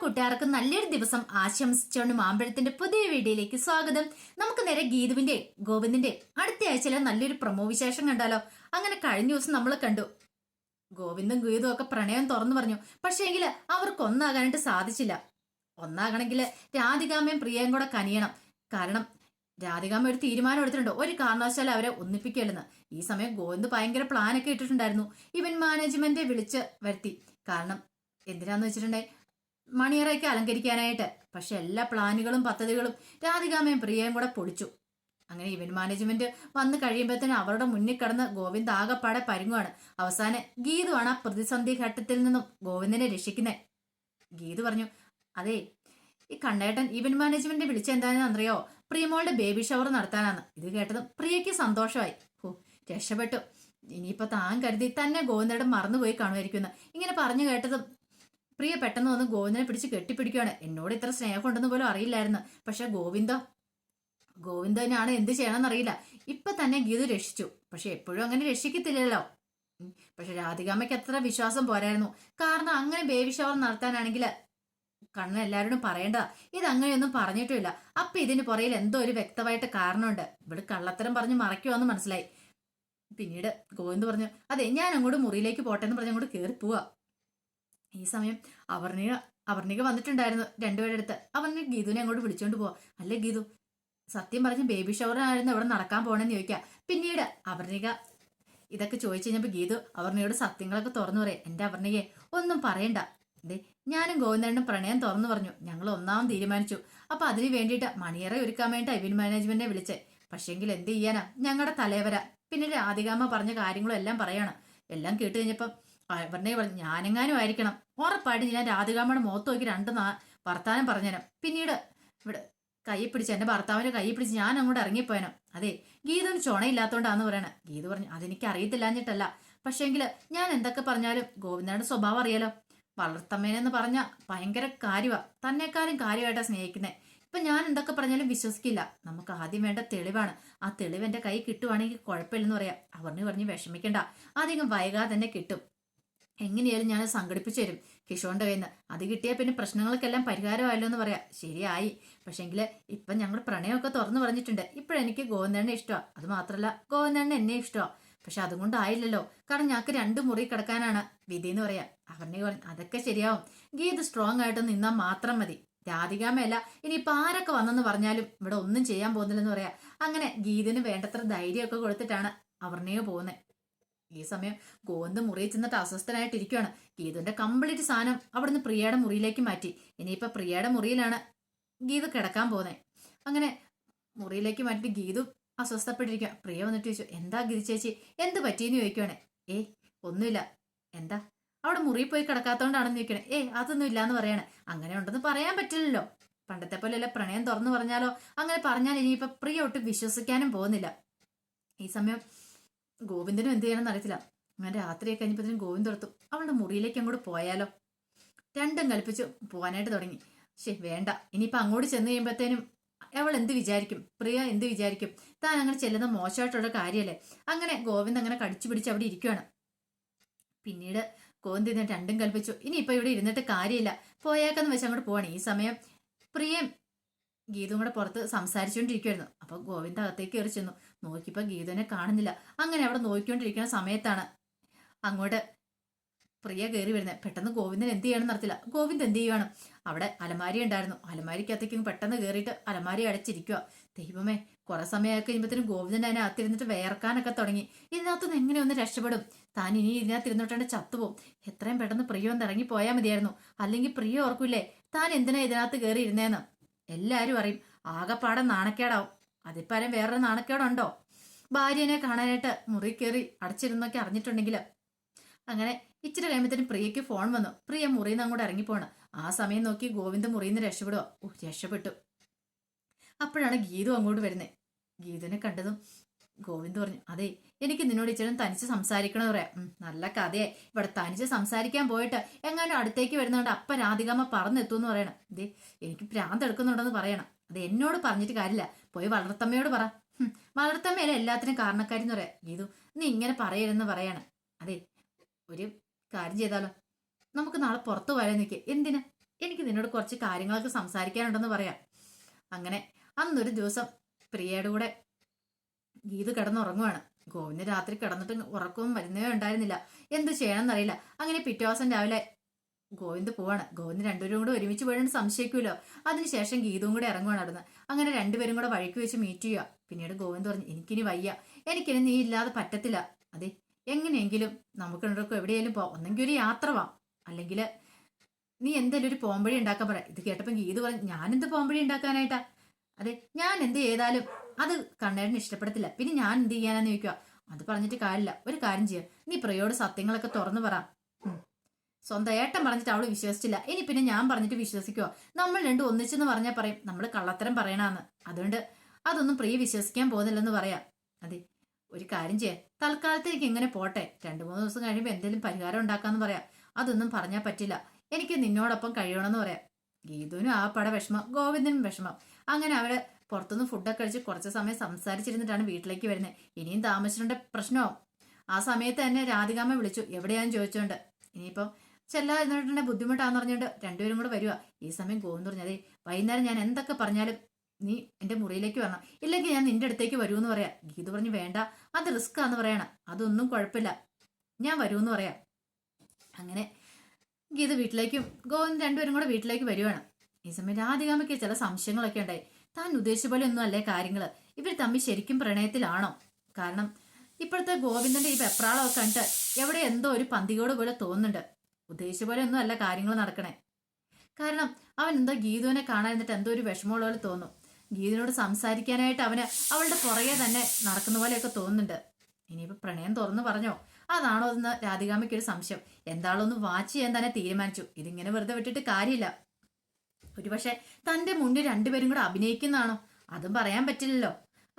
കൂട്ടുകാർക്ക് നല്ലൊരു ദിവസം ആശംസിച്ചുകൊണ്ട് മാമ്പഴത്തിന്റെ പുതിയ വീഡിയോയിലേക്ക് സ്വാഗതം. നമുക്ക് നേരെ ഗീതുവിന്റെ ഗോവിന്ദിന്റെ അടുത്ത ആഴ്ചയിലെ നല്ലൊരു പ്രമോ വിശേഷം കണ്ടാലോ? അങ്ങനെ കഴിഞ്ഞ ദിവസം നമ്മൾ കണ്ടു. ഗോവിന്ദും ഗീതും ഒക്കെ പ്രണയം തുറന്നു പറഞ്ഞു. പക്ഷേ എങ്കിൽ അവർക്ക് ഒന്നാകാനായിട്ട് സാധിച്ചില്ല. ഒന്നാകണമെങ്കിൽ രാധികാമയും പ്രിയയും കൂടെ കനിയണം. കാരണം രാധികാമ്മ ഒരു തീരുമാനം എടുത്തിട്ടുണ്ട്. ഒരു കാരണവശാലും അവരെ ഒന്നിപ്പിക്കല്ലെന്ന്. ഈ സമയം ഗോവിന്ദ് ഭയങ്കര പ്ലാനൊക്കെ ഇട്ടിട്ടുണ്ടായിരുന്നു. ഇവൻ മാനേജ്മെന്റെ വിളിച്ച് വരുത്തി. കാരണം എന്തിനാന്ന് വെച്ചിട്ടുണ്ടെങ്കിൽ മണിയറയ്ക്ക് അലങ്കരിക്കാനായിട്ട്. പക്ഷെ എല്ലാ പ്ലാനുകളും പദ്ധതികളും രാധികാമയും പ്രിയയും കൂടെ പൊളിച്ചു അങ്ങനെ ഇവന്റ് മാനേജ്മെന്റ് വന്ന് കഴിയുമ്പോഴത്തേനും അവരുടെ മുന്നിൽ കിടന്ന് ഗോവിന്ദ് ആകപ്പാടെ പരുങ്ങുവാണ്. അവസാനം ഗീതുവാണ് ആ പ്രതിസന്ധി ഘട്ടത്തിൽ നിന്നും ഗോവിന്ദനെ രക്ഷിക്കുന്നത് ഗീതു പറഞ്ഞു അതെ ഈ കണ്ണേട്ടൻ ഇവന്റ് മാനേജ്മെന്റ് വിളിച്ച എന്താണെന്ന് അറിയോ പ്രിയമോളുടെ ബേബി ഷവർ നടത്താനാണ് ഇത് കേട്ടതും പ്രിയയ്ക്ക് സന്തോഷമായി. ഓ രക്ഷപ്പെട്ടു. ഇനിയിപ്പോ താൻ കരുതി തന്നെ ഗോവിന്ദയുടെ മറന്നുപോയി കാണുമായിരിക്കുന്നു ഇങ്ങനെ പറഞ്ഞു കേട്ടതും പ്രിയ പെട്ടെന്ന് വന്ന് ഗോവിന്ദനെ പിടിച്ച് കെട്ടിപ്പിടിക്കുകയാണ് എന്നോട് ഇത്ര സ്നേഹം ഉണ്ടെന്ന് പോലും അറിയില്ലായിരുന്നു. പക്ഷെ ഗോവിന്ദ ഗോവിന്ദനാണ് എന്ത് ചെയ്യണമെന്ന് അറിയില്ല ഇപ്പൊ തന്നെ ഗീതു രക്ഷിച്ചു. പക്ഷെ എപ്പോഴും അങ്ങനെ രക്ഷിക്കത്തില്ലല്ലോ. പക്ഷെ രാധികാമ്മയ്ക്ക് അത്ര വിശ്വാസം പോരായിരുന്നു. കാരണം അങ്ങനെ ബേബി ഷവർ നടത്താനാണെങ്കിൽ കണ്ണൻ എല്ലാവരോടും പറയേണ്ട ഇത് അങ്ങനെയൊന്നും പറഞ്ഞിട്ടുമില്ല. അപ്പൊ ഇതിന് പുറയിൽ എന്തോ ഒരു വ്യക്തമായിട്ട് കാരണമുണ്ട്. ഇവിടെ കള്ളത്തരം പറഞ്ഞ് മറയ്ക്കുവാന്ന് മനസ്സിലായി. പിന്നീട് ഗോവിന്ദ് പറഞ്ഞു അതെ ഞാൻ അങ്ങോട്ട് മുറിയിലേക്ക് പോട്ടെ എന്ന് പറഞ്ഞ് അങ്ങോട്ട് കയറി പോവാ ഈ സമയം അവർണിക അവർണിക വന്നിട്ടുണ്ടായിരുന്നു രണ്ടുപേരുടെ അടുത്ത്. അവന് ഗീതുവിനെ അങ്ങോട്ട് വിളിച്ചോണ്ട് പോവാ. അല്ലേ ഗീതു? സത്യം പറഞ്ഞ് ബേബി ഷവർ ആയിരുന്നു അവിടെ നടക്കാൻ പോണെന്ന് ചോദിക്കാം. പിന്നീട് അവർണിക ഇതൊക്കെ ചോദിച്ചു കഴിഞ്ഞപ്പോൾ ഗീതു അവർണിയോട് സത്യങ്ങളൊക്കെ തുറന്നു പറയാം. എന്റെ അവർണികയെ ഒന്നും പറയണ്ട. ദേ ഞാനും ഗോവിന്ദനും പ്രണയം തുറന്നു പറഞ്ഞു. ഞങ്ങൾ ഒന്നാമത് തീരുമാനിച്ചു. അപ്പൊ അതിന് വേണ്ടിയിട്ട് മണിയറ ഒരുക്കാൻ വേണ്ടി ഇവന്റ് മാനേജ്മെന്റിനെ വിളിച്ചേ. പക്ഷെങ്കിൽ എന്ത് ചെയ്യാനാ? ഞങ്ങളുടെ തലവര. പിന്നീട് ആദികാമ പറഞ്ഞ കാര്യങ്ങളും എല്ലാം പറയാണ്. എല്ലാം കേട്ട് കഴിഞ്ഞപ്പം അവരുടെ പറഞ്ഞു ഞാനെങ്ങാനും ആയിരിക്കണം. ഉറപ്പായിട്ട് ഞാൻ രാധികാമ്മയുടെ മുഖത്ത് നോക്കി രണ്ട് നാ വർത്താനം പറഞ്ഞുതരാം. പിന്നീട് ഇവിടെ കൈ പിടിച്ച് എന്റെ ഭർത്താവിന്റെ കൈ പിടിച്ച് ഞാൻ അങ്ങോട്ട് ഇറങ്ങിപ്പോയനോ? അതെ ഗീതുവിന് ചുണയില്ലാത്തതുകൊണ്ടാന്ന് പറയണേ. ഗീത പറഞ്ഞു അതെനിക്ക് അറിയത്തില്ലാഞ്ഞിട്ടല്ല പക്ഷേങ്കിൽ ഞാൻ എന്തൊക്കെ പറഞ്ഞാലും ഗോവിന്ദയുടെ സ്വഭാവം അറിയാലോ. വളർത്തമ്മേനെന്ന് പറഞ്ഞ ഭയങ്കര കാര്യമാണ് തന്നെക്കാരും കാര്യമായിട്ടാണ് സ്നേഹിക്കുന്നത് ഇപ്പം ഞാൻ എന്തൊക്കെ പറഞ്ഞാലും വിശ്വസിക്കില്ല. നമുക്ക് ആദ്യം വേണ്ട തെളിവാണ്. ആ തെളിവ് എന്റെ കൈ കിട്ടുവാണെങ്കിൽ കുഴപ്പമില്ലെന്ന് പറയാം. അവർ പറഞ്ഞ് വിഷമിക്കണ്ട. അധികം വൈകാതെ തന്നെ കിട്ടും. എങ്ങനെയായാലും ഞാൻ സംഘടിപ്പിച്ചു തരും. കിഷോന്റെ കയ്യിൽ നിന്ന് അത് കിട്ടിയാൽ പിന്നെ പ്രശ്നങ്ങൾക്കെല്ലാം പരിഹാരമായല്ലോ എന്ന് പറയാം. ശരിയായി. പക്ഷെങ്കിൽ ഇപ്പം ഞങ്ങൾ പ്രണയമൊക്കെ തുറന്നു പറഞ്ഞിട്ടുണ്ട്. ഇപ്പോഴെനിക്ക് ഗോവിന്ദനെ ഇഷ്ടമാണ് അത് മാത്രമല്ല ഗോവിന്ദനെ എന്നെ ഇഷ്ടമാണ് പക്ഷെ അതുകൊണ്ട് ആയില്ലല്ലോ. കാരണം ഞങ്ങൾക്ക് രണ്ട് മുറി കിടക്കാനാണ് വിധി എന്ന് പറയാം. അവരുടെ പറഞ്ഞു അതൊക്കെ ശരിയാവും. ഗീത് സ്ട്രോങ് ആയിട്ട് നിന്നാൽ മാത്രം മതി. രാധികാമയല്ല ഇനിയിപ്പോൾ ആരൊക്കെ വന്നെന്ന് പറഞ്ഞാലും ഇവിടെ ഒന്നും ചെയ്യാൻ പോകുന്നില്ലെന്ന് പറയാം. അങ്ങനെ ഗീതിന് വേണ്ടത്ര ധൈര്യമൊക്കെ കൊടുത്തിട്ടാണ് അവർണയോ പോകുന്നത് ഈ സമയം ഗോവിന്ദ് മുറിയിൽ ചെന്നിട്ട് അസ്വസ്ഥനായിട്ടിരിക്കുകയാണ് ഗീതുവിന്റെ കംപ്ലീറ്റ് സാധനം അവിടുന്ന് പ്രിയയുടെ മുറിയിലേക്ക് മാറ്റി. ഇനിയിപ്പോ പ്രിയയുടെ മുറിയിലാണ് ഗീതു കിടക്കാൻ പോകുന്നത് അങ്ങനെ മുറിയിലേക്ക് മാറ്റി ഗീതു അസ്വസ്ഥപ്പെട്ടിരിക്കുക പ്രിയ വന്നിട്ട് ചോദിച്ചു എന്താ ഗിരി ചേച്ചി? എന്ത് പറ്റിയെന്ന് ചോദിക്കുവാണ്. ഏയ് ഒന്നുമില്ല. എന്താ? അവിടെ മുറിയിൽ പോയി കിടക്കാത്തോണ്ടാണെന്ന് ചോദിക്കണേ ഏയ് അതൊന്നും ഇല്ലാന്ന് പറയാണ്. അങ്ങനെ ഉണ്ടെന്ന് പറയാൻ പറ്റില്ലല്ലോ. പണ്ടത്തെ പോലെയല്ല പ്രണയം തുറന്നു പറഞ്ഞാലോ? അങ്ങനെ പറഞ്ഞാൽ ഇനിയിപ്പോൾ പ്രിയ ഒട്ടും വിശ്വസിക്കാനും പോകുന്നില്ല. ഈ സമയം ഗോവിന്ദനും എന്ത് ചെയ്യണമെന്ന് അറിയത്തില്ല. അങ്ങനെ രാത്രിയൊക്കെ കഴിഞ്ഞപ്പോഴത്തേനും ഗോവിന്ദ് ഓർത്തു അവളുടെ മുറിയിലേക്ക് അങ്ങോട്ട് പോയാലോ? രണ്ടും കൽപ്പിച്ചു പോകാനായിട്ട് തുടങ്ങി. ശേ വേണ്ട. ഇനിയിപ്പോൾ അങ്ങോട്ട് ചെന്ന് കഴിയുമ്പോഴത്തേനും അവൾ എന്ത് വിചാരിക്കും? പ്രിയ എന്ത് വിചാരിക്കും? താൻ അങ്ങനെ ചെല്ലുന്ന മോശമായിട്ടുള്ള കാര്യമല്ലേ? അങ്ങനെ ഗോവിന്ദ് അങ്ങനെ കടിച്ചു പിടിച്ച് അവിടെ ഇരിക്കുകയാണ് പിന്നീട് ഗോവിന്ദ് ഇതിനെ രണ്ടും കൽപ്പിച്ചു ഇനിയിപ്പോൾ ഇവിടെ ഇരുന്നിട്ട് കാര്യമില്ല. പോയേക്കെന്ന് വെച്ച് അങ്ങോട്ട് പോവാണ്. ഈ സമയം പ്രിയം ഗീതും കൂടെ പുറത്ത് സംസാരിച്ചുകൊണ്ടിരിക്കുവായിരുന്നു. അപ്പൊ ഗോവിന്ദ് അകത്തേക്ക് കയറി ചെന്നു. നോക്കിയപ്പോ ഗീതുവിനെ കാണുന്നില്ല. അങ്ങനെ അവിടെ നോക്കിക്കൊണ്ടിരിക്കുന്ന സമയത്താണ് അങ്ങോട്ട് പ്രിയ കയറി വരുന്നത് പെട്ടെന്ന് ഗോവിന്ദൻ എന്ത് ചെയ്യണമെന്ന് അറിയത്തില്ല. ഗോവിന്ദ് എന്ത് ചെയ്യുവാണ്? അവിടെ അലമാരി ഉണ്ടായിരുന്നു. അലമാരിക്കകത്തേക്ക് പെട്ടെന്ന് കയറിയിട്ട് അലമാരി അടച്ചിരിക്കുക ദൈവമേ കുറെ സമയമൊക്കെ കഴിയുമ്പോഴത്തേനും ഗോവിന്ദൻ അതിനെ അകത്തിരുന്നിട്ട് വേർക്കാനൊക്കെ തുടങ്ങി. ഇതിനകത്തുനിന്ന് എങ്ങനെ ഒന്ന് രക്ഷപ്പെടും? താൻ ഇനി ഇതിനകത്ത് ഇരുന്നിട്ടുണ്ട് ചത്തുപോകും എത്രയും പെട്ടെന്ന് പ്രിയ ഒന്ന് ഇറങ്ങി പോയാൽ മതിയായിരുന്നു. അല്ലെങ്കിൽ പ്രിയ ഓർക്കൂലേ താൻ എന്തിനാ ഇതിനകത്ത് കയറി ഇരുന്നേന്ന്? എല്ലാരും അറിയും. ആകെപ്പാടെ നാണക്കേടാവും. അതിപ്പരം വേറൊരു നാണക്കേടുണ്ടോ? ഭാര്യനെ കാണാനായിട്ട് മുറി കയറി അടച്ചിരുന്നൊക്കെ അറിഞ്ഞിട്ടുണ്ടെങ്കിൽ അങ്ങനെ ഇച്ചിരി കഴിയുമ്പോഴത്തേനും പ്രിയയ്ക്ക് ഫോൺ വന്നു. പ്രിയ മുറിയിൽ നിന്ന് അങ്ങോട്ട് ഇറങ്ങിപ്പോണ്. ആ സമയം നോക്കി ഗോവിന്ദ് മുറിയിൽ നിന്ന് രക്ഷപ്പെടുക രക്ഷപ്പെട്ടു. അപ്പോഴാണ് ഗീതു അങ്ങോട്ട് വരുന്നത് ഗീതുവിനെ കണ്ടതും ഗോവിന്ദ് പറഞ്ഞു അതെ എനിക്ക് നിന്നോട് ഇച്ചിരി തനിച്ച് സംസാരിക്കണമെന്ന് പറയാം. നല്ല കഥയെ ഇവിടെ തനിച്ച് സംസാരിക്കാൻ പോയിട്ട് എങ്ങാനും അടുത്തേക്ക് വരുന്നതുകൊണ്ട് അപ്പ രാധികാമ്മ പറഞ്ഞെത്തുമെന്ന് പറയണം. ദേ എനിക്ക് ഭ്രാന്ത് എടുക്കുന്നുണ്ടെന്ന് പറയണം. അത് എന്നോട് പറഞ്ഞിട്ട് കാര്യമില്ല. പോയി വളർത്തമ്മയോട് പറ. വളർത്തമ്മയല്ലേ എല്ലാത്തിനും കാരണക്കാരി എന്ന് പറയാം. ഗീതു നീ ഇങ്ങനെ പറയരുതെന്ന് പറയണം. അതെ ഒരു കാര്യം ചെയ്താലോ? നമുക്ക് നാളെ പുറത്തു പോയാൽ നിൽക്കുക എന്തിന്? എനിക്ക് നിന്നോട് കുറച്ച് കാര്യങ്ങളൊക്കെ സംസാരിക്കാനുണ്ടെന്ന് പറയാം. അങ്ങനെ അന്നൊരു ദിവസം പ്രിയയുടെ കൂടെ ഗീത് കിടന്നുറങ്ങുവാണ്. ഗോവിന്ദ് രാത്രി കിടന്നിട്ട് ഉറക്കവും വരുന്നേ ഉണ്ടായിരുന്നില്ല. എന്ത് ചെയ്യണമെന്നറിയില്ല. അങ്ങനെ പിറ്റേ ദിവസം രാവിലെ ഗോവിന്ദ് പോവാണ്. ഗോവിന്ദ് രണ്ടുപേരും കൂടെ ഒരുമിച്ച് പോയിട്ട് സംശയിക്കുമല്ലോ. അതിനുശേഷം ഗീതവും കൂടെ ഇറങ്ങുവാണ് അവിടുന്ന്. അങ്ങനെ രണ്ടുപേരും കൂടെ വഴിക്ക് വെച്ച് മീറ്റ് ചെയ്യുക പിന്നീട് ഗോവിന്ദ് പറഞ്ഞു എനിക്കിനി വയ്യ. എനിക്കിനി നീ ഇല്ലാതെ പറ്റത്തില്ല. അതെ എങ്ങനെയെങ്കിലും നമുക്ക് രണ്ടുപേർക്കും എവിടെയെങ്കിലും പോവാം. ഒന്നെങ്കിൽ ഒരു യാത്ര വാ. അല്ലെങ്കിൽ നീ എന്തെങ്കിലും ഒരു പോംവഴി ഉണ്ടാക്കാൻ പറ. ഇത് കേട്ടപ്പോൾ ഗീത് പറഞ്ഞു ഞാനെന്ത് പോംവഴി ഉണ്ടാക്കാനായിട്ടാ? അതെ ഞാൻ എന്ത് ചെയ്താലും അത് കണ്ണേടിന് ഇഷ്ടപ്പെടത്തില്ല. പിന്നെ ഞാൻ എന്ത് ചെയ്യാനാന്ന് ചോദിക്കുക അത് പറഞ്ഞിട്ട് കാര്യമില്ല. ഒരു കാര്യം ചെയ്യാം. നീ പ്രയോട് സത്യങ്ങളൊക്കെ തുറന്നു പറ. സ്വന്തം ഏട്ടൻ പറഞ്ഞിട്ട് അവൾ വിശ്വസിച്ചില്ല. ഇനി പിന്നെ ഞാൻ പറഞ്ഞിട്ട് വിശ്വസിക്കുവോ? നമ്മൾ രണ്ടും ഒന്നിച്ചെന്ന് പറഞ്ഞാൽ പറയും. നമ്മൾ കള്ളത്തരം പറയണാന്ന്. അതുകൊണ്ട് അതൊന്നും പ്രിയ വിശ്വസിക്കാൻ പോകുന്നില്ലെന്ന് പറയാം. അതെ. ഒരു കാര്യം ചെയ്യാം. തൽക്കാലത്തേക്ക് ഇങ്ങനെ പോട്ടെ. രണ്ടു മൂന്ന് ദിവസം കഴിയുമ്പോൾ എന്തെങ്കിലും പരിഹാരം ഉണ്ടാക്കാന്ന് പറയാം. അതൊന്നും പറഞ്ഞാൽ പറ്റില്ല. എനിക്ക് നിന്നോടൊപ്പം കഴിയണമെന്ന് പറയാം. ഗീതുവിനും ആ പട വിഷമം ഗോവിന്ദനും വിഷമം. അങ്ങനെ അവർ പുറത്തുനിന്ന് ഫുഡൊക്കെ കഴിച്ച് കുറച്ച് സമയം സംസാരിച്ചിരുന്നിട്ടാണ് വീട്ടിലേക്ക് വരുന്നത് ഇനിയും താമസിച്ചിട്ടുണ്ട് പ്രശ്നമോ ആ സമയത്ത് തന്നെ രാധികാമ്മ വിളിച്ചു എവിടെയാന്ന് ചോദിച്ചോണ്ട്? ഇനിയിപ്പം ചെല്ലാ എന്നിട്ടുണ്ടെ ബുദ്ധിമുട്ടാന്ന് പറഞ്ഞുകൊണ്ട് രണ്ടുപേരും കൂടെ വരിക ഈ സമയം ഗോവിന്ദ് പറഞ്ഞു അതെ വൈകുന്നേരം ഞാൻ എന്തൊക്കെ പറഞ്ഞാലും നീ എന്റെ മുറിയിലേക്ക് വരണം. ഇല്ലെങ്കിൽ ഞാൻ നിന്റെ അടുത്തേക്ക് വരുമെന്ന് പറയാം. ഗീത പറഞ്ഞു വേണ്ട. അത് റിസ്ക് ആന്ന് പറയണം. അതൊന്നും കുഴപ്പമില്ല. ഞാൻ വരുമെന്ന് പറയാം. അങ്ങനെ ഗീത വീട്ടിലേക്കും ഗോവിന്ദ് രണ്ടുപേരും കൂടെ വീട്ടിലേക്ക് വരുവാണ്. ഈ സമയം രാധികാമയ്ക്ക് ചില സംശയങ്ങളൊക്കെ ഉണ്ടായി. താൻ ഉദ്ദേശിച്ച പോലെ ഒന്നും അല്ലേ കാര്യങ്ങൾ ഇവർ തമ്മിൽ ശരിക്കും പ്രണയത്തിലാണോ? കാരണം ഇപ്പോഴത്തെ ഗോവിന്ദന്റെ ഈ വെപ്രാളമൊക്കെ കണ്ടിട്ട് എവിടെ എന്തോ ഒരു പന്തികോട് പോലെ തോന്നുന്നുണ്ട്. ഉദ്ദേശിച്ച പോലെ ഒന്നും അല്ല കാര്യങ്ങൾ നടക്കണേ. കാരണം അവൻ എന്തോ ഗീതുവിനെ കാണാൻ എന്നിട്ട് എന്തോ ഒരു വിഷമമുള്ള പോലെ തോന്നും. ഗീതുവിനോട് സംസാരിക്കാനായിട്ട് അവന് അവളുടെ പുറകെ തന്നെ നടക്കുന്ന പോലെയൊക്കെ തോന്നുന്നുണ്ട്. ഇനിയിപ്പോ പ്രണയം തുറന്നു പറഞ്ഞോ? അതാണോ എന്ന് രാധികാമയ്ക്ക് ഒരു സംശയം. എന്താണോ ഒന്ന് വാച്ച് ചെയ്യാൻ തന്നെ തീരുമാനിച്ചു. ഇതിങ്ങനെ വെറുതെ വിട്ടിട്ട് കാര്യമില്ല. ഒരുപക്ഷെ തന്റെ മുന്നിൽ രണ്ടുപേരും കൂടെ അഭിനയിക്കുന്നതാണോ? അതും പറയാൻ പറ്റില്ലല്ലോ.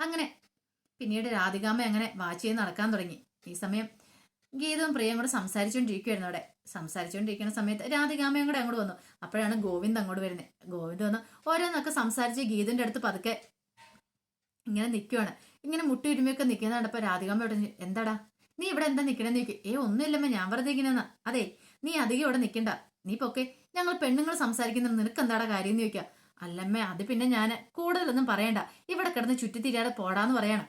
അങ്ങനെ പിന്നീട് രാധികാമ്മ അങ്ങനെ വാച്ച് ചെയ്ത് നടക്കാൻ തുടങ്ങി. ഈ സമയം ഗീതവും പ്രിയയും കൂടെ സംസാരിച്ചുകൊണ്ടിരിക്കുവായിരുന്നു അവിടെ. സംസാരിച്ചുകൊണ്ടിരിക്കുന്ന സമയത്ത് രാധികാമ്മയും കൂടെ അങ്ങോട്ട് വന്നു. അപ്പോഴാണ് ഗോവിന്ദ് അങ്ങോട്ട് വരുന്നത് ഗോവിന്ദ് വന്ന് ഓരോന്നൊക്കെ സംസാരിച്ച് ഗീതിന്റെ അടുത്ത് പതുക്കെ ഇങ്ങനെ നിൽക്കുവാണ് ഇങ്ങനെ മുട്ടി ഉരുമയൊക്കെ നിൽക്കുന്ന കണ്ടപ്പോൾ രാധികാമ്മ ഇവിടെ എന്താടാ? നീ ഇവിടെ എന്താ നിൽക്കണേന്ന് ചോദിക്കും. ഏ ഒന്നുമില്ലമ്മ ഞാൻ വെറുതെ ഇങ്ങനെ അതെ നീ അധികം ഇവിടെ നിൽക്കണ്ട. നീ പൊക്കെ. ഞങ്ങൾ പെണ്ണുങ്ങൾ സംസാരിക്കുന്നത് നിനക്ക് എന്താടാ കാര്യം എന്ന് ചോദിക്കുക അല്ലമ്മേ അത് പിന്നെ ഞാൻ കൂടുതലൊന്നും പറയണ്ട. ഇവിടെ കിടന്ന് ചുറ്റിത്തിരിയാതെ പോടാന്ന് പറയണം.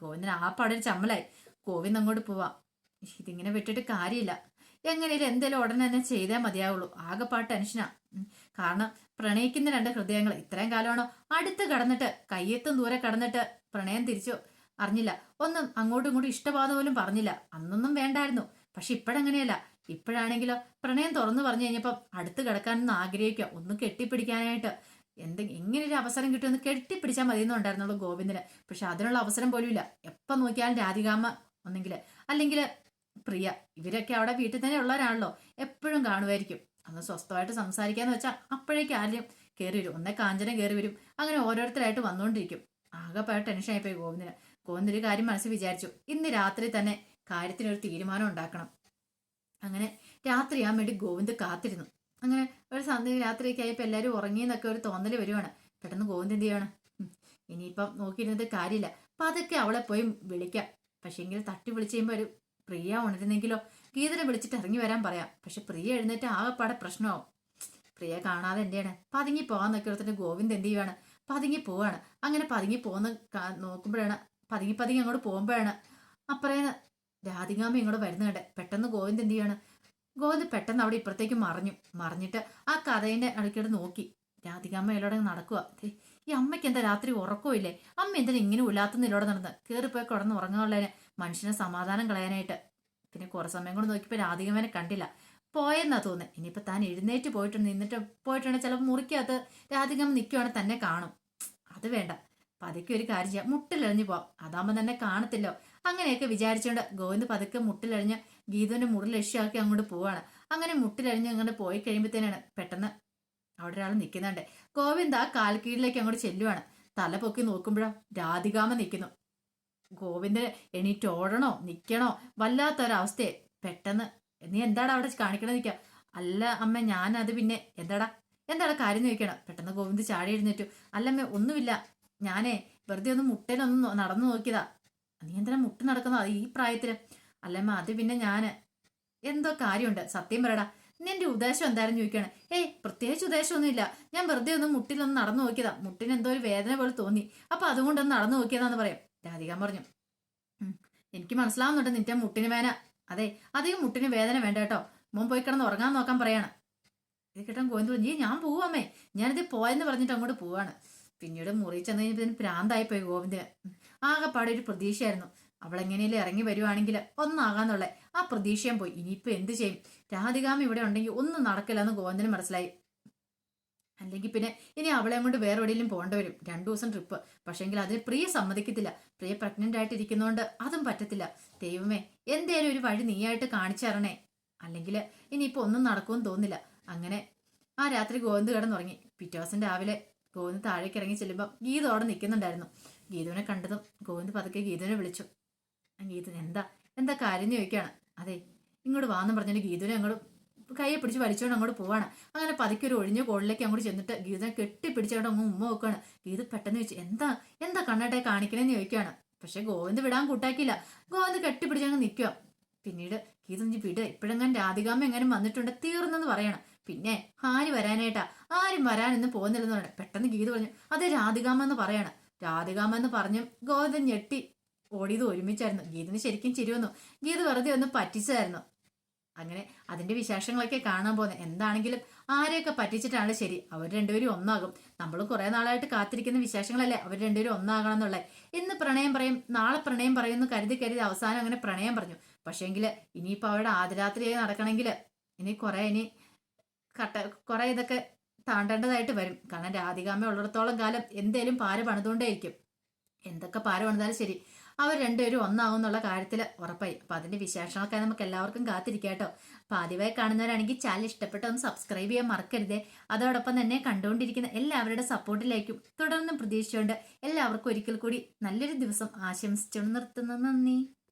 ഗോവിന്ദൻ ആ പാടൊരു ചമ്മലായി. ഗോവിന്ദ് അങ്ങോട്ട് പോവാം. ഇതിങ്ങനെ വിട്ടിട്ട് കാര്യമില്ല. എങ്ങനെയും എന്തേലും ഉടനെ തന്നെ ചെയ്തേ മതിയാവുള്ളൂ. ആകെപ്പാട് ടെൻഷനാ. കാരണം പ്രണയിക്കുന്ന രണ്ട് ഹൃദയങ്ങൾ ഇത്രയും കാലമാണോ അടുത്ത് കടന്നിട്ട് കയ്യെത്തും ദൂരെ കടന്നിട്ട് പ്രണയം തിരിച്ചു? അറിഞ്ഞില്ല. ഒന്നും അങ്ങോട്ടും ഇങ്ങോട്ടും ഇഷ്ടപാത പോലും പറഞ്ഞില്ല. അന്നൊന്നും വേണ്ടായിരുന്നു. പക്ഷെ ഇപ്പോഴങ്ങനെയല്ല. ഇപ്പോഴാണെങ്കിലോ? പ്രണയം തുറന്നു പറഞ്ഞു കഴിഞ്ഞപ്പം അടുത്ത് കിടക്കാനൊന്നും ആഗ്രഹിക്കുക ഒന്ന് കെട്ടിപ്പിടിക്കാനായിട്ട്. എന്തെങ്കിലും എങ്ങനെ ഒരു അവസരം കിട്ടുമെന്ന് കെട്ടിപ്പിടിച്ചാൽ മതിയെന്നുണ്ടായിരുന്നുള്ളൂ ഗോവിന്ദന്. പക്ഷെ അതിനുള്ള അവസരം പോലും ഇല്ല. എപ്പം നോക്കിയാലും രാധികാമ്മ ഒന്നെങ്കിൽ അല്ലെങ്കിൽ പ്രിയ ഇവരൊക്കെ അവിടെ വീട്ടിൽ തന്നെ ഉള്ളവരാണല്ലോ. എപ്പോഴും കാണുമായിരിക്കും. അന്ന് സ്വസ്ഥമായിട്ട് സംസാരിക്കാന്ന് വെച്ചാൽ അപ്പോഴേക്കും ആദ്യം കയറി വരും. ഒന്നേ കാഞ്ചനം കയറി വരും. അങ്ങനെ ഓരോരുത്തരായിട്ട് വന്നുകൊണ്ടിരിക്കും ആകെപ്പായ ടെൻഷൻ ആയിപ്പോയി ഗോവിന്ദന്. ഗോവിന്ദൻ ഒരു കാര്യം മനസ്സിൽ വിചാരിച്ചു. ഇന്ന് രാത്രി തന്നെ കാര്യത്തിനൊരു തീരുമാനം ഉണ്ടാക്കണം. അങ്ങനെ രാത്രിയാൻ വേണ്ടി ഗോവിന്ദ് കാത്തിരുന്നു. അങ്ങനെ ഒരു സന്ധ്യ രാത്രിയൊക്കെ ആയപ്പോൾ എല്ലാവരും ഉറങ്ങിയെന്നൊക്കെ ഒരു തോന്നൽ വരുവാണ്. പെട്ടെന്ന് ഗോവിന്ദ് എന്ത് ചെയ്യണം? ഇനിയിപ്പം നോക്കിയിരുന്നത് കാര്യമില്ല. അപ്പം അതൊക്കെ അവളെ പോയി വിളിക്കാം. പക്ഷേ പക്ഷെങ്കിൽ തട്ടി വിളിച്ചു കഴിയുമ്പോൾ ഒരു പ്രിയ ഉണരുന്നെങ്കിലോ? ഗീതനെ വിളിച്ചിട്ട് ഇറങ്ങി വരാൻ പറയാം. പക്ഷെ പ്രിയ എഴുന്നേറ്റ് ആകെപ്പാടെ പ്രശ്നമാവും. പ്രിയ കാണാതെ എന്തെയാണ്? പതുങ്ങി പോകാന്നൊക്കെ ഓർത്തിട്ട് ഗോവിന്ദ് എന്ത് ചെയ്യുവാണ്? പതുങ്ങി പോവാണ്. അങ്ങനെ പതുങ്ങി പോകുന്ന നോക്കുമ്പോഴാണ് പതുങ്ങി പതുങ്ങി അങ്ങോട്ട് പോകുമ്പോഴാണ് അപ്പറേന്ന് രാധികാമ്മ ഇങ്ങോട്ട് വരുന്ന പെട്ടെന്ന് ഗോവിന്ദ് എന്ത് ചെയ്യാണ്? ഗോവിന്ദ് പെട്ടെന്ന് അവിടെ ഇപ്പുറത്തേക്ക് മറിഞ്ഞു. മറിഞ്ഞിട്ട് ആ കഥയിന്റെ അടുക്കട്ട് നോക്കി. രാധികാമ്മ ഇലോടെ നടക്കുക ഈ അമ്മയ്ക്ക് എന്താ രാത്രി ഉറക്കമില്ലേ അമ്മ എന്തിനാ ഇങ്ങനെ ഉല്ലാത്തുന്നില്ലോടെ നടന്ന്? കയറിപ്പോയി കിടന്ന് ഉറങ്ങാനുള്ളതിന് മനുഷ്യനെ സമാധാനം കളയാനായിട്ട്. പിന്നെ കുറെ സമയം കൊണ്ട് നോക്കിയപ്പോൾ രാധികമ്മനെ കണ്ടില്ല. പോയെന്നാ തോന്നുന്നത് ഇനിയിപ്പോൾ താൻ എഴുന്നേറ്റ് പോയിട്ടുണ്ട്. നിന്നിട്ട് പോയിട്ടുണ്ടെങ്കിൽ ചിലപ്പോൾ മുറിക്കകത്ത് രാധികമ്മ നിൽക്കുവാണെങ്കിൽ തന്നെ കാണും. അത് വേണ്ട. പതുക്കെ ഒരു കാര്യം ചെയ്യാം. മുട്ടിലെറിഞ്ഞു പോവാം. അതാകുമ്പോൾ തന്നെ കാണത്തില്ലോ. അങ്ങനെയൊക്കെ വിചാരിച്ചുകൊണ്ട് ഗോവിന്ദ് പതുക്കെ മുട്ടിലഴിഞ്ഞ് ഗീതുവിന്റെ മുറി ലക്ഷ്യമാക്കി അങ്ങോട്ട് പോവാണ്. അങ്ങനെ മുട്ടിലഴിഞ്ഞ് അങ്ങോട്ട് പോയി കഴിയുമ്പോഴത്തേനാണ് പെട്ടെന്ന് അവിടെ ഒരാൾ നിൽക്കുന്നുണ്ട് ഗോവിന്ദ് ആ കാൽക്കീഴിലേക്ക് അങ്ങോട്ട് ചെല്ലുവാണ്. തല പൊക്കി നോക്കുമ്പോഴോ രാധികാമ നിൽക്കുന്നു ഗോവിന്ദ് എണീറ്റ് ഓടണോ നിൽക്കണോ വല്ലാത്തൊരവസ്ഥയെ പെട്ടെന്ന് നീ എന്താടാ അവിടെ കാണിക്കണത്? നിൽക്കാം അല്ല അമ്മ ഞാനത് പിന്നെ എന്താടാ? എന്താടാ കാര്യം? ചോദിക്കണം. പെട്ടെന്ന് ഗോവിന്ദ് ചാടി എഴുന്നേറ്റു. അല്ലമ്മ ഒന്നുമില്ല. ഞാനേ വെറുതെ ഒന്ന് മുട്ടയിലൊന്ന് നടന്നു നോക്കിയതാ. നീ എന്തിനാ മുട്ട് നടക്കുന്നോ? ഈ പ്രായത്തിൽ അല്ലമ്മ അത് പിന്നെ ഞാൻ എന്തോ കാര്യമുണ്ട്. സത്യം പറയടാ. നിന്റെ ഉദ്ദേശം എന്തായാലും ചോദിക്കുകയാണ് ഏയ് പ്രത്യേകിച്ച് ഉദ്ദേശമൊന്നുമില്ല. ഞാൻ വെറുതെ ഒന്ന് മുട്ടിലൊന്ന് നടന്നു നോക്കിയതാ. മുട്ടിന് എന്തോ ഒരു വേദന പോലെ തോന്നി. അപ്പൊ അതുകൊണ്ടൊന്ന് നടന്നു നോക്കിയതാന്ന് പറയാം. രാധിക പറഞ്ഞു. എനിക്ക് മനസ്സിലാവുന്നുണ്ട് നിന്റെ മുട്ടിന് വേന അതെ അധികം മുട്ടിന് വേദന വേണ്ട കേട്ടോ. മോൻ പോയി കിടന്ന് ഉറങ്ങാൻ നോക്കാൻ പറയാണ്. ഇത് കേട്ടാൻ പറഞ്ഞു ഞാൻ പോവാമേ ഞാനിത് പോയെന്ന് പറഞ്ഞിട്ട് അങ്ങോട്ട് പോവാണ്. പിന്നീട് മുറി ചെന്ന് കഴിഞ്ഞപ്പോൾ പ്രാന്തായി പോയി ഗോവിന്ദന് ആകെപ്പാടെ ഒരു പ്രതീക്ഷയായിരുന്നു. അവളെങ്ങനെയും ഇറങ്ങി വരുവാണെങ്കിൽ ഒന്നാകാന്നുള്ള. ആ പ്രതീക്ഷയും പോയി. ഇനിയിപ്പോ എന്ത് ചെയ്യും? രാധികാമ ഇവിടെ ഉണ്ടെങ്കിൽ ഒന്നും നടക്കില്ല എന്ന് ഗോവിന്ദന് മനസ്സിലായി. അല്ലെങ്കിൽ പിന്നെ ഇനി അവളെ കൊണ്ട് വേറെ എവിടെയെങ്കിലും പോകേണ്ടി വരും. രണ്ടു ദിവസം ട്രിപ്പ്. പക്ഷേങ്കിൽ അതിന് പ്രിയ സമ്മതിക്കത്തില്ല. പ്രിയ പ്രഗ്നന്റ് ആയിട്ട് ഇരിക്കുന്നതുകൊണ്ട് അതും പറ്റത്തില്ല. ദൈവമേ എന്തേലും ഒരു വഴി നീയായിട്ട് കാണിച്ചറണേ അല്ലെങ്കിൽ ഇനിയിപ്പോ ഒന്നും നടക്കുമെന്ന് തോന്നില്ല. അങ്ങനെ ആ രാത്രി ഗോവിന്ദ് കിടന്നുറങ്ങി. പിറ്റേ ദിവസം രാവിലെ ഗോവിന്ദ് താഴേക്ക് ഇറങ്ങി ചെല്ലുമ്പോൾ ഗീത അവിടെ നിൽക്കുന്നുണ്ടായിരുന്നു. ഗീതുവിനെ കണ്ടതും ഗോവിന്ദ് പതുക്കെ ഗീതുവിനെ വിളിച്ചു. ഗീതു എന്താ? എന്താ കാര്യം? ചോദിക്കുകയാണ്. അതെ ഇങ്ങോട്ട് വാന്ന് പറഞ്ഞിട്ട് ഗീതുവിനെ അങ്ങോട്ട് കയ്യെ പിടിച്ച് വലിച്ചുകൊണ്ട് അങ്ങോട്ട് പോവാണ്. അങ്ങനെ പതുക്കെ ഒരു ഒഴിഞ്ഞ കോളിലേക്ക് അങ്ങോട്ട് ചെന്നിട്ട് ഗീതനെ കെട്ടിപ്പിടിച്ചുകൊണ്ട് അങ്ങ് ഉമ്മ വെക്കുകയാണ് ഗീത പെട്ടെന്ന് ചോദിച്ചു എന്താ? എന്താ കണ്ണട്ടെ കാണിക്കണേന്ന് ചോദിക്കുകയാണ്. പക്ഷെ ഗോവിന്ദ് വിടാൻ കൂട്ടാക്കിയില്ല. ഗോവിന്ദ് കെട്ടിപ്പിടിച്ച് അങ്ങ് നിൽക്കുക പിന്നീട് ഗീത വിട. ഇപ്പോഴെങ്ങനെ രാധികാമ്മ എങ്ങനെ വന്നിട്ടുണ്ട് തീർന്നെന്ന് പറയണം. പിന്നെ ഹാനി വരാനായിട്ടാ. ആരും വരാനൊന്നും പോകുന്നില്ലെന്ന് പറഞ്ഞു പെട്ടെന്ന് ഗീത പറഞ്ഞു അത് രാധികാമ എന്ന് പറയാണ്. രാധികാമ എന്ന് പറഞ്ഞു ഗോവിന്ദൻ ഞെട്ടി ഓടിയത് ഒരുമിച്ചായിരുന്നു. ഗീതിന് ശരിക്കും ചിരിവന്നു ഗീത വെറുതെ ഒന്ന് പറ്റിച്ചതായിരുന്നു. അങ്ങനെ അതിന്റെ വിശേഷങ്ങളൊക്കെ കാണാൻ പോകുന്നത് എന്താണെങ്കിലും ആരെയൊക്കെ പറ്റിച്ചിട്ടാണ് ശരി. അവർ രണ്ടുപേരും ഒന്നാകും. നമ്മൾ കുറെ നാളായിട്ട് കാത്തിരിക്കുന്ന വിശേഷങ്ങളല്ലേ? അവർ രണ്ടുപേരും ഒന്നാകണം എന്നുള്ളത് ഇന്ന് പ്രണയം പറയും നാളെ പ്രണയം പറയുമെന്ന് കരുതി കരുതി അവസാനം അങ്ങനെ പ്രണയം പറഞ്ഞു. പക്ഷേങ്കിൽ ഇനിയിപ്പോൾ അവരുടെ ആദ്യരാത്രിയായി നടക്കണമെങ്കിൽ ഇനി കുറെ ഇനി കട്ട കുറെ ഇതൊക്കെ താണ്ടേണ്ടതായിട്ട് വരും. കാരണം രാധികാമ്മ ഉള്ളിടത്തോളം കാലം എന്തേലും പാര പണിതുകൊണ്ടേയിരിക്കും. എന്തൊക്കെ പാര പണിതാലും ശരി. അവർ രണ്ടുപേരും ഒന്നാവും എന്നുള്ള കാര്യത്തിൽ ഉറപ്പായി. അപ്പൊ അതിന്റെ വിശേഷങ്ങളൊക്കെ നമുക്ക് എല്ലാവർക്കും കാത്തിരിക്കാട്ടോ അപ്പൊ ആദ്യമായി കാണുന്നവരാണെങ്കിൽ ചാനൽ ഇഷ്ടപ്പെട്ട ഒന്ന് സബ്സ്ക്രൈബ് ചെയ്യാൻ മറക്കരുതേ. അതോടൊപ്പം തന്നെ കണ്ടുകൊണ്ടിരിക്കുന്ന എല്ലാവരുടെ സപ്പോർട്ടിലേക്കും തുടർന്നും പ്രതീക്ഷിച്ചുകൊണ്ട് എല്ലാവർക്കും ഒരിക്കൽ കൂടി നല്ലൊരു ദിവസം ആശംസിച്ചുകൊണ്ട് നിർത്തുന്നു. നന്ദി.